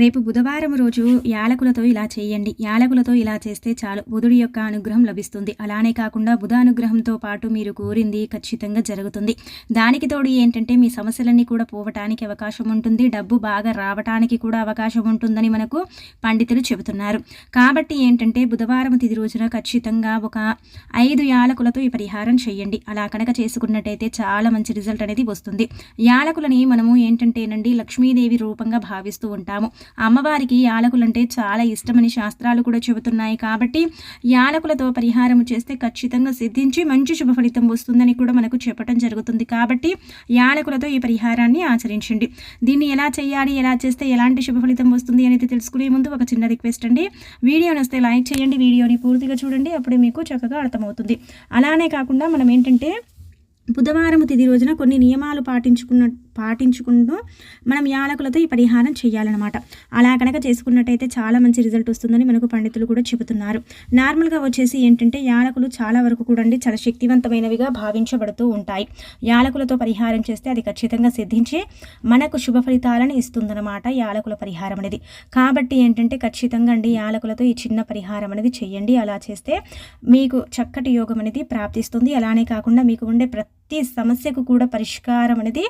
రేపు బుధవారం రోజు యాలకులతో ఇలా చేయండి. యాలకులతో ఇలా చేస్తే చాలు. బుధుడి యొక్క అనుగ్రహం లభిస్తుంది. అలానే కాకుండా బుధ అనుగ్రహంతో పాటు మీరు కోరింది ఖచ్చితంగా జరుగుతుంది. దానికి తోడు ఏంటంటే మీ సమస్యలన్నీ కూడా పోవటానికి అవకాశం ఉంటుంది. డబ్బు బాగా రావటానికి కూడా అవకాశం ఉంటుందని మనకు పండితులు చెబుతున్నారు. కాబట్టి ఏంటంటే బుధవారం తిది రోజున ఖచ్చితంగా ఒక ఐదు యాలకులతో ఈ పరిహారం చేయండి. అలా కనుక చేసుకున్నట్టయితే చాలా మంచి రిజల్ట్ అనేది వస్తుంది. యాలకులని మనము ఏంటంటేనండి లక్ష్మీదేవి రూపంగా భావిస్తూ ఉంటాము. అమ్మవారికి యాలకులంటే చాలా ఇష్టమని శాస్త్రాలు కూడా చెబుతున్నాయి కాబట్టి యాలకులతో పరిహారం చేస్తే ఖచ్చితంగా సిద్ధించి మంచి శుభ ఫలితం వస్తుందని కూడా మనకు చెప్పడం జరుగుతుంది కాబట్టి యాలకులతో ఈ పరిహారాన్ని ఆచరించండి. దీన్ని ఎలా చేయాలి ఎలా చేస్తే ఎలాంటి శుభ ఫలితం వస్తుంది అనేది తెలుసుకునే ముందు ఒక చిన్న రిక్వెస్ట్ అండి. వీడియోని వస్తే లైక్ చేయండి వీడియోని పూర్తిగా చూడండి అప్పుడే మీకు చక్కగా అర్థమవుతుంది. అలానే కాకుండా మనం ఏంటంటే బుధవారం తిది రోజున కొన్ని నియమాలు పాటించుకున్న పాటించుకుంటూ మనం యాలకులతో ఈ పరిహారం చేయాలన్నమాట. అలా కనుక చేసుకున్నట్టయితే చాలా మంచి రిజల్ట్ వస్తుందని మనకు పండితులు కూడా చెబుతున్నారు. నార్మల్గా వచ్చేసి ఏంటంటే యాలకులు చాలా వరకు కూడా అండి చాలా శక్తివంతమైనవిగా భావించబడుతూ ఉంటాయి. యాలకులతో పరిహారం చేస్తే అది ఖచ్చితంగా సిద్ధించి మనకు శుభ ఫలితాలను ఇస్తుందన్నమాట యాలకుల పరిహారం అనేది. కాబట్టి ఏంటంటే ఖచ్చితంగా అండి యాలకులతో ఈ చిన్న పరిహారం అనేది చేయండి. అలా చేస్తే మీకు చక్కటి యోగం అనేది ప్రాప్తిస్తుంది. అలానే కాకుండా మీకు ఉండే ప్రతి ప్రతి సమస్యకు కూడా పరిష్కారం అనేది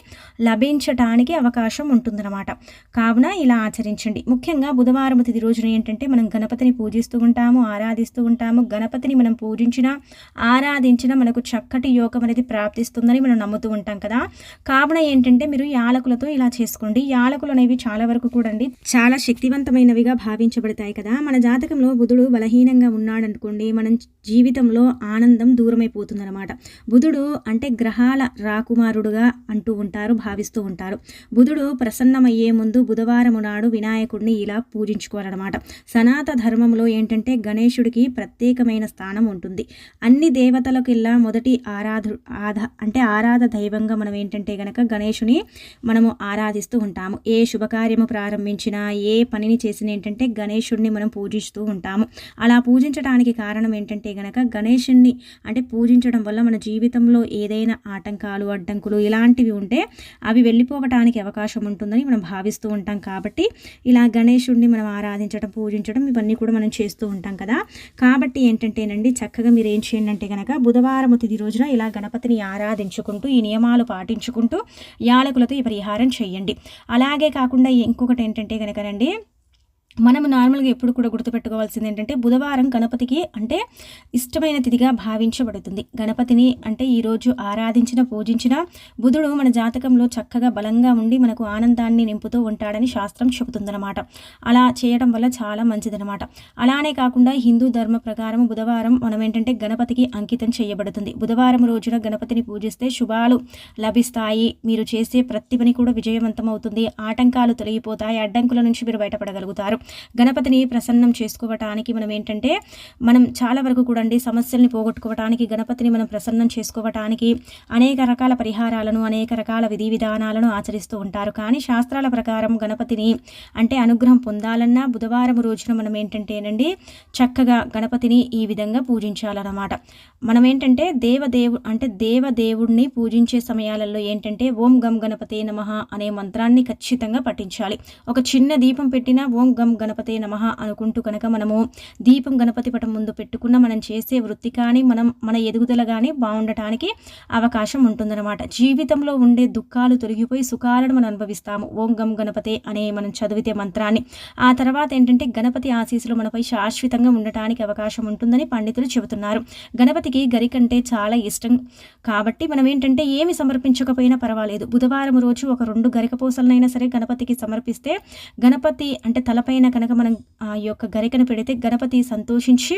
లభించటానికి అవకాశం ఉంటుందన్నమాట. కావున ఇలా ఆచరించండి. ముఖ్యంగా బుధవారం తిది రోజున ఏంటంటే మనం గణపతిని పూజిస్తూ ఉంటాము ఆరాధిస్తూ ఉంటాము. గణపతిని మనం పూజించిన ఆరాధించిన మనకు చక్కటి యోగం అనేది ప్రాప్తిస్తుందని మనం నమ్ముతూ ఉంటాం కదా. కావున ఏంటంటే మీరు యాలకులతో ఇలా చేసుకోండి. యాలకులు అనేవి చాలా వరకు కూడా చాలా శక్తివంతమైనవిగా భావించబడతాయి కదా. మన జాతకంలో బుధుడు బలహీనంగా ఉన్నాడనుకోండి మనం జీవితంలో ఆనందం దూరమైపోతుందన్నమాట. బుధుడు అంటే గ్రహాల రాకుమారుడుగా అంటూ ఉంటారు భావిస్తూ ఉంటారు. బుధుడు ప్రసన్నమయ్యే ముందు బుధవారం నాడు వినాయకుడిని ఇలా పూజించుకోవాలన్నమాట. సనాత ధర్మంలో ఏంటంటే గణేశుడికి ప్రత్యేకమైన స్థానం ఉంటుంది. అన్ని దేవతలకిల్లా మొదటి ఆరాధు ఆధ అంటే ఆరాధ దైవంగా మనం ఏంటంటే గనక గణేశుని మనము ఆరాధిస్తూ ఉంటాము. ఏ శుభకార్యము ప్రారంభించినా ఏ పనిని చేసిన ఏంటంటే గణేశుడిని మనం పూజిస్తూ ఉంటాము. అలా పూజించడానికి కారణం ఏంటంటే గనక గణేషుణ్ణి అంటే పూజించడం వల్ల మన జీవితంలో ఏదైనా ఆటంకాలు అడ్డంకులు ఇలాంటివి ఉంటే అవి వెళ్ళిపోవటానికి అవకాశం ఉంటుందని మనం భావిస్తూ ఉంటాం కాబట్టి ఇలా గణేషుణ్ణి మనం ఆరాధించడం పూజించడం ఇవన్నీ కూడా మనం చేస్తూ ఉంటాం కదా. కాబట్టి ఏంటంటేనండి చక్కగా మీరు ఏం చేయండి అంటే కనుక బుధవారం తిది రోజున ఇలా గణపతిని ఆరాధించుకుంటూ ఈ నియమాలు పాటించుకుంటూ యాలకులతో ఈ పరిహారం చేయండి. అలాగే కాకుండా ఇంకొకటి ఏంటంటే కనుకనండి మనం నార్మల్గా ఎప్పుడు కూడా గుర్తుపెట్టుకోవాల్సింది ఏంటంటే బుధవారం గణపతికి అంటే ఇష్టమైన తిథిగా భావించబడుతుంది. గణపతిని అంటే ఈరోజు ఆరాధించిన పూజించిన బుధుడు మన జాతకంలో చక్కగా బలంగా ఉండి మనకు ఆనందాన్ని నింపుతూ ఉంటాడని శాస్త్రం చెబుతుందన్నమాట. అలా చేయడం వల్ల చాలా మంచిదనమాట అలానే కాకుండా హిందూ ధర్మ ప్రకారం బుధవారం మనం ఏంటంటే గణపతికి అంకితం చేయబడుతుంది. బుధవారం రోజున గణపతిని పూజిస్తే శుభాలు లభిస్తాయి. మీరు చేసే ప్రతి పని కూడా విజయవంతం అవుతుంది ఆటంకాలు తొలగిపోతాయి. అడ్డంకుల నుంచి మీరు బయటపడగలుగుతారు. గణపతిని ప్రసన్నం చేసుకోవటానికి మనం ఏంటంటే మనం చాలా వరకు కూడా అండి సమస్యల్ని పోగొట్టుకోవటానికి గణపతిని మనం ప్రసన్నం చేసుకోవటానికి అనేక రకాల పరిహారాలను అనేక రకాల విధి విధానాలను ఆచరిస్తూ ఉంటారు. కానీ శాస్త్రాల ప్రకారం గణపతిని అంటే అనుగ్రహం పొందాలన్నా బుధవారం రోజున మనం ఏంటంటేనండి చక్కగా గణపతిని ఈ విధంగా పూజించాలన్నమాట. మనం ఏంటంటే దేవదేవు అంటే దేవదేవుడిని పూజించే సమయాలలో ఏంటంటే ఓం గం గణపతే నమ అనే మంత్రాన్ని ఖచ్చితంగా పఠించాలి. ఒక చిన్న దీపం పెట్టిన ఓం గం ఓం గణపతే నమ అనుకుంటూ కనుక మనము దీపం గణపతి పటం ముందు పెట్టుకున్న మనం చేసే వృత్తి కానీ మనం మన ఎదుగుదల కానీ బాగుండటానికి అవకాశం ఉంటుందన్నమాట. జీవితంలో ఉండే దుఃఖాలు తొలగిపోయి సుఖాలను మనం అనుభవిస్తాము. ఓం గం గణపతే అనే మనం చదివితే మంత్రాన్ని. ఆ తర్వాత ఏంటంటే గణపతి ఆశీస్సులు మనపై శాశ్వతంగా ఉండటానికి అవకాశం ఉంటుందని పండితులు చెబుతున్నారు. గణపతికి గరికంటే చాలా ఇష్టం. కాబట్టి మనం ఏంటంటే ఏమి సమర్పించకపోయినా పర్వాలేదు. బుధవారం రోజు ఒక రెండు గరికపోసలనైనా సరే గణపతికి సమర్పిస్తే గణపతి అంటే తలపై పైన కనుక మనం ఆ యొక్క గరికను పెడితే గణపతి సంతోషించి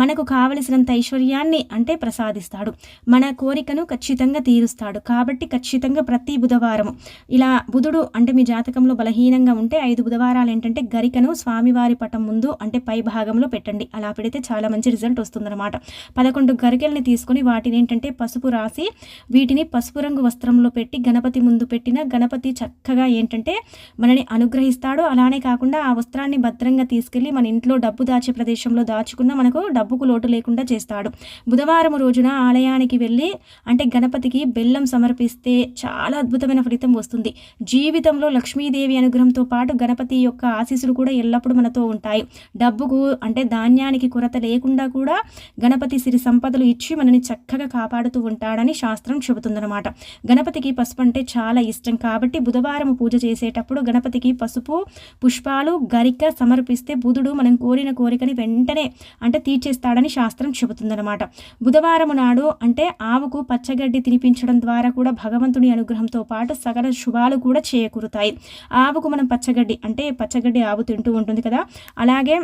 మనకు కావలసినంత ఐశ్వర్యాన్ని అంటే ప్రసాదిస్తాడు. మన కోరికను ఖచ్చితంగా తీరుస్తాడు. కాబట్టి ఖచ్చితంగా ప్రతి బుధవారం ఇలా బుధుడు అంటే మీ జాతకంలో బలహీనంగా ఉంటే ఐదు బుధవారాలు ఏంటంటే గరికను స్వామివారి పటం ముందు అంటే పై భాగంలో పెట్టండి. అలా పెడితే చాలా మంచి రిజల్ట్ వస్తుందన్నమాట. పదకొండు గరికల్ని తీసుకొని వాటిని ఏంటంటే పసుపు రాసి వీటిని పసుపు రంగు వస్త్రంలో పెట్టి గణపతి ముందు పెట్టిన గణపతి చక్కగా ఏంటంటే మనని అనుగ్రహిస్తాడు. అలానే కాకుండా ఆ వస్త్రాన్ని బంగారాన్ని భద్రంగా తీసుకెళ్ళి మన ఇంట్లో డబ్బు దాచే ప్రదేశంలో దాచుకున్న మనకు డబ్బుకు లోటు లేకుండా చేస్తాడు. బుధవారం రోజున ఆలయానికి వెళ్ళి అంటే గణపతికి బెల్లం సమర్పిస్తే చాలా అద్భుతమైన ఫలితం వస్తుంది. జీవితంలో లక్ష్మీదేవి అనుగ్రహంతో పాటు గణపతి యొక్క ఆశీస్సులు కూడా ఎల్లప్పుడూ మనతో ఉంటాయి. డబ్బుకు అంటే ధాన్యానికి కొరత లేకుండా కూడా గణపతి సిరి సంపదలు ఇచ్చి మనని చక్కగా కాపాడుతూ ఉంటాడని శాస్త్రం చెబుతుందన్నమాట. గణపతికి పసుపు అంటే చాలా ఇష్టం. కాబట్టి బుధవారం పూజ చేసేటప్పుడు గణపతికి పసుపు పుష్పాలు గరి గరిక సమర్పిస్తే బుధుడు మనం కోరిన కోరికని వెంటనే అంటే తీర్చేస్తాడని శాస్త్రం చెబుతుందన్నమాట. బుధవారం నాడు అంటే ఆవుకు పచ్చగడ్డి తినిపించడం ద్వారా కూడా భగవంతుని అనుగ్రహంతో పాటు సకల శుభాలు కూడా చేకూరుతాయి. ఆవుకు మనం పచ్చగడ్డి అంటే పచ్చగడ్డి ఆవు తింటూ ఉంటుంది కదా. అలాగే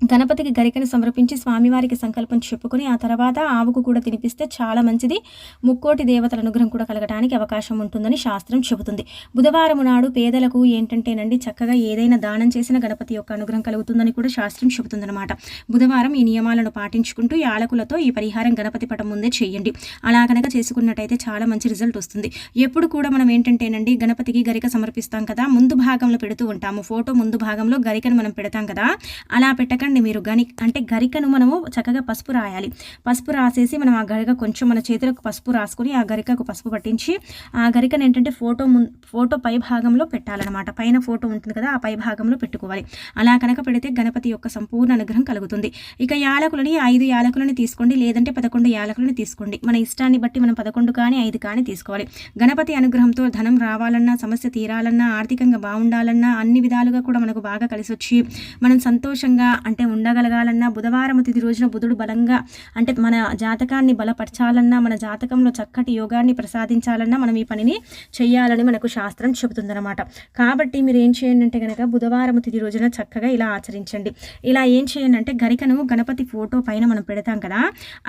గణపతికి గరికను సమర్పించి స్వామివారికి సంకల్పం చెప్పుకొని ఆ తర్వాత ఆవుకు కూడా తినిపిస్తే చాలా మంచిది. ముక్కోటి దేవతల అనుగ్రహం కూడా కలగడానికి అవకాశం ఉంటుందని శాస్త్రం చెబుతుంది. బుధవారం నాడు పేదలకు ఏంటంటేనండి చక్కగా ఏదైనా దానం చేసిన గణపతి యొక్క అనుగ్రహం కలుగుతుందని కూడా శాస్త్రం చెబుతుందన్నమాట. బుధవారం ఈ నియమాలను పాటించుకుంటూ యాలకులతో ఈ పరిహారం గణపతి పటం ముందే చేయండి. అలా కనుక చేసుకున్నట్టయితే చాలా మంచి రిజల్ట్ వస్తుంది. ఎప్పుడు కూడా మనం ఏంటంటేనండి గణపతికి గరిక సమర్పిస్తాం కదా ముందు భాగంలో పెడుతూ ఉంటాము. ఫోటో ముందు భాగంలో గరికను మనం పెడతాం కదా అలా పెట్టక పెట్టండి మీరు. గని అంటే గరికను మనము చక్కగా పసుపు రాయాలి. పసుపు రాసేసి మనం ఆ గరిక కొంచెం మన చేతులకు పసుపు రాసుకొని ఆ గరికకు పసుపు పట్టించి ఆ గరికను ఏంటంటే ఫోటో ఫోటో పై భాగంలో పెట్టాలన్నమాట. పైన ఫోటో ఉంటుంది కదా ఆ పై భాగంలో పెట్టుకోవాలి. అలా కనుక పెడితే గణపతి యొక్క సంపూర్ణ అనుగ్రహం కలుగుతుంది. ఇక యాలకులని ఐదు యాలకులని తీసుకోండి. లేదంటే పదకొండు యాలకులని తీసుకోండి. మన ఇష్టాన్ని బట్టి మనం పదకొండు కానీ ఐదు కానీ తీసుకోవాలి. గణపతి అనుగ్రహంతో ధనం రావాలన్నా సమస్య తీరాలన్నా ఆర్థికంగా బాగుండాలన్నా అన్ని విధాలుగా కూడా మనకు బాగా కలిసి వచ్చి మనం సంతోషంగా అంటే అంటే ఉండగలగాలన్నా బుధవారం తిది రోజున బుధుడు బలంగా అంటే మన జాతకాన్ని బలపరచాలన్నా మన జాతకంలో చక్కటి యోగాన్ని ప్రసాదించాలన్నా మనం ఈ పనిని చేయాలని మనకు శాస్త్రం చెబుతుందన్నమాట. కాబట్టి మీరు ఏం చేయండి అంటే కనుక బుధవారం తిది రోజున చక్కగా ఇలా ఆచరించండి. ఇలా ఏం చేయండి అంటే గరికను గణపతి ఫోటో పైన మనం పెడతాం కదా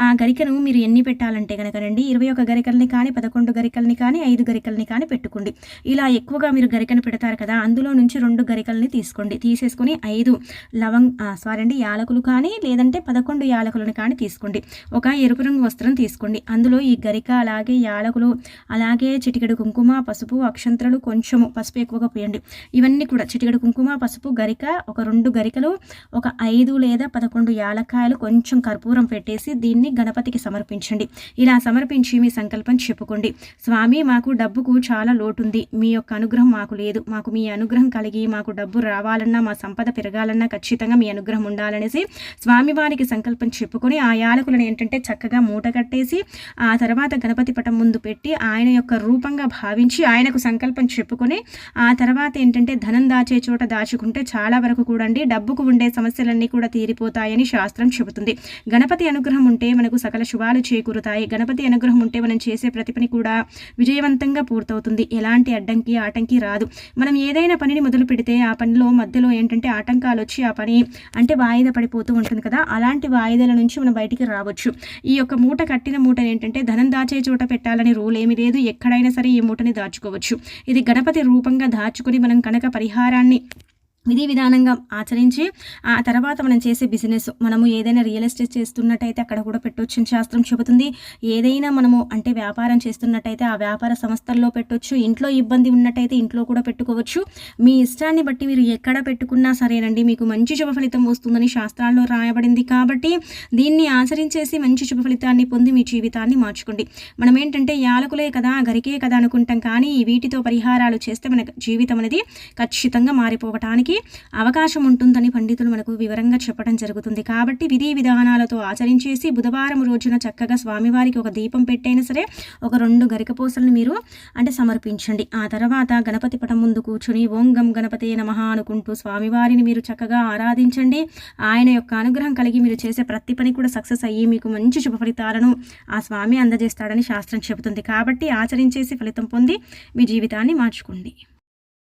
ఆ గరికను మీరు ఎన్ని పెట్టాలంటే కనుక రండి ఇరవై ఒక గరికల్ని కానీ పదకొండు గరికల్ని కానీ ఐదు గరికల్ని కానీ పెట్టుకోండి. ఇలా ఎక్కువగా మీరు గరికను పెడతారు కదా అందులో నుంచి రెండు గరికల్ని తీసుకోండి. తీసేసుకొని ఐదు లవంగ్ సారీ రెండు యాలకులు కానీ లేదంటే పదకొండు యాలకులను కానీ తీసుకోండి. ఒక ఎరుపు రంగు వస్త్రం తీసుకోండి. అందులో ఈ గరిక అలాగే యాలకులు అలాగే చిటికెడు కుంకుమ పసుపు అక్షంతరలు కొంచెము పసుపు ఎక్కువగా పోయండి. ఇవన్నీ కూడా చిటికెడు కుంకుమ పసుపు గరిక ఒక రెండు గరికలు ఒక ఐదు లేదా పదకొండు యాలక్కాయలు కొంచెం కర్పూరం పెట్టేసి దీన్ని గణపతికి సమర్పించండి. ఇలా సమర్పించి మీ సంకల్పం చెప్పుకోండి. స్వామి మాకు డబ్బుకు చాలా లోటుంది. మీ యొక్క అనుగ్రహం మాకు లేదు. మాకు మీ అనుగ్రహం కలిగి మాకు డబ్బు రావాలన్నా మా సంపద పెరగాలన్నా ఖచ్చితంగా మీ అనుగ్రహం ఉండాలనేసి స్వామివారికి సంకల్పం చెప్పుకొని ఆ యాలకులను ఏంటంటే చక్కగా మూట కట్టేసి ఆ తర్వాత గణపతి పటం ముందు పెట్టి ఆయన యొక్క రూపంగా భావించి ఆయనకు సంకల్పం చెప్పుకొని ఆ తర్వాత ఏంటంటే ధనం దాచే చోట దాచుకుంటే చాలా వరకు కూడా డబ్బుకు ఉండే సమస్యలన్నీ కూడా తీరిపోతాయని శాస్త్రం చెబుతుంది. గణపతి అనుగ్రహం ఉంటే మనకు సకల శుభాలు చేకూరుతాయి. గణపతి అనుగ్రహం ఉంటే మనం చేసే ప్రతి పని కూడా విజయవంతంగా పూర్తవుతుంది. ఎలాంటి అడ్డంకి ఆటంకి రాదు. మనం ఏదైనా పనిని మొదలు పెడితే ఆ పనిలో మధ్యలో ఏంటంటే ఆటంకాలు వచ్చి ఆ పని అంటే వాయిదా పడిపోతూ ఉంటుంది కదా అలాంటి వాయిదాల నుంచి మనం బయటికి రావచ్చు. ఈ యొక్క మూట కట్టిన మూట ఏంటంటే ధనం దాచే చోట పెట్టాలని రూల్ ఏమీ లేదు. ఎక్కడైనా సరే ఈ మూటని దాచుకోవచ్చు. ఇది గణపతి రూపంగా దాచుకొని మనం కనుక పరిహారాన్ని విధి విధానంగా ఆచరించి ఆ తర్వాత మనం చేసే బిజినెస్ మనము ఏదైనా రియల్ ఎస్టేట్ చేస్తున్నట్టయితే అక్కడ కూడా పెట్టొచ్చు శాస్త్రం చెబుతుంది. ఏదైనా మనము అంటే వ్యాపారం చేస్తున్నట్టయితే ఆ వ్యాపార సంస్థల్లో పెట్టొచ్చు ఇంట్లో ఇబ్బంది ఉన్నట్టయితే ఇంట్లో కూడా పెట్టుకోవచ్చు. మీ ఇష్టాన్ని బట్టి మీరు ఎక్కడ పెట్టుకున్నా సరేనండి మీకు మంచి శుభ ఫలితం వస్తుందని శాస్త్రాల్లో రాయబడింది కాబట్టి దీన్ని ఆచరించేసి మంచి శుభ ఫలితాన్ని పొంది మీ జీవితాన్ని మార్చుకోండి. మనం ఏంటంటే యాలకులే కదా గరికే కదా అనుకుంటాం కానీ వీటితో పరిహారాలు చేస్తే మన జీవితం అనేది ఖచ్చితంగా మారిపోవటానికి చేయడానికి అవకాశం ఉంటుందని పండితులు మనకు వివరంగా చెప్పడం జరుగుతుంది. కాబట్టి విధి విధానాలతో ఆచరించేసి బుధవారం రోజున చక్కగా స్వామివారికి ఒక దీపం పెట్టైనా సరే ఒక రెండు గరికపోసలను మీరు అంటే సమర్పించండి. ఆ తర్వాత గణపతి పటం ముందు కూర్చుని ఓంగం గణపతి నమ అనుకుంటూ స్వామివారిని మీరు చక్కగా ఆరాధించండి. ఆయన యొక్క అనుగ్రహం కలిగి మీరు చేసే ప్రతి పని కూడా సక్సెస్ అయ్యి మీకు మంచి శుభ ఫలితాలను ఆ స్వామి అందజేస్తాడని శాస్త్రం చెబుతుంది. కాబట్టి ఆచరించేసి ఫలితం పొంది మీ జీవితాన్ని మార్చుకోండి.